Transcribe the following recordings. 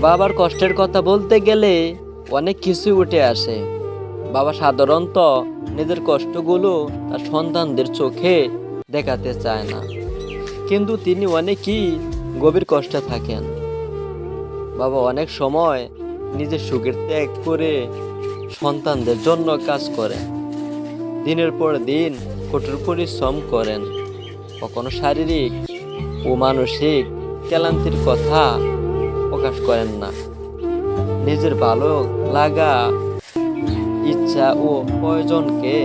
বাবার কষ্টের কথা বলতে গেলে অনেক কিছুই উঠে আসে। বাবা সাধারণত নিজের কষ্টগুলো তার সন্তানদের চোখে দেখাতে চায় না। কিন্তু তিনি অনেকই গভীর কষ্টে থাকেন। বাবা অনেক সময় নিজের সুখের ত্যাগ করে সন্তানদের জন্য কাজ করেন। দিনের পর দিন কঠোর পরিশ্রম করেন। কখনো শারীরিক ও মানসিক ক্লান্তির কথা প্রকাশ করেন না। নিজের ভালো লাগা, ইচ্ছা ও প্রয়োজনকে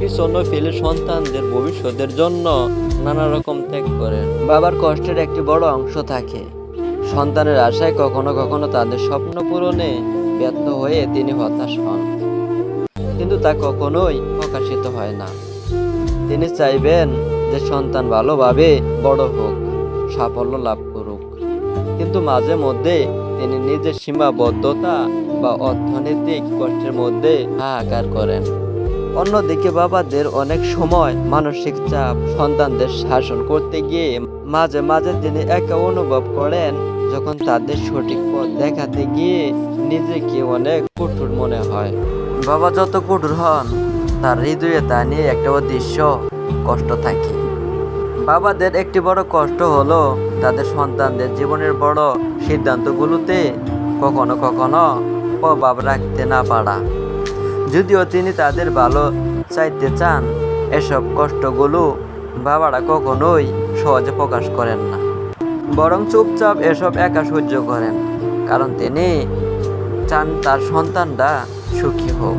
পিছন ফেলে সন্তানদের ভবিষ্যতের জন্য নানা রকম ত্যাগ করেন। বাবার কষ্টের একটি বড় অংশ থাকে। সন্তানের আশায় কখনো কখনো তাদের স্বপ্ন পূরণে ব্যর্থ হয়ে তিনি হতাশ হন। কিন্তু তা কখনোই প্রকাশিত হয় না। তিনি চাইবেন যে সন্তান ভালোভাবে বড় হোক, সাফল্য লাভ কিন্তু মাঝে মধ্যে তিনি নিজের সীমাবদ্ধতা বা অর্থনৈতিক কষ্টের মধ্যে হাহাকার করেন। অন্যদিকে বাবাদের অনেক সময় মানসিক চাপ, সন্তানদের শাসন করতে গিয়ে মাঝে মাঝে তিনি একা অনুভব করেন যখন তাদের সঠিক পথ দেখাতে গিয়ে নিজেকে অনেক কঠোর মনে হয়। বাবা যত কঠোর হন, তার হৃদয়ে তা নিয়ে একটা অদৃশ্য কষ্ট থাকে। বাবাদের একটি বড় কষ্ট হলো তাদের সন্তানদের জীবনের বড় সিদ্ধান্তগুলোতে কখনো কখনো প্রভাব রাখতে না পারা। যদিও তিনি তাদের ভালো চাইতে চান, এসব কষ্টগুলো বাবারা কখনোই সহজে প্রকাশ করেন না। বরং চুপচাপ এসব একা সহ্য করেন, কারণ তিনি চান তার সন্তানরা সুখী হোক।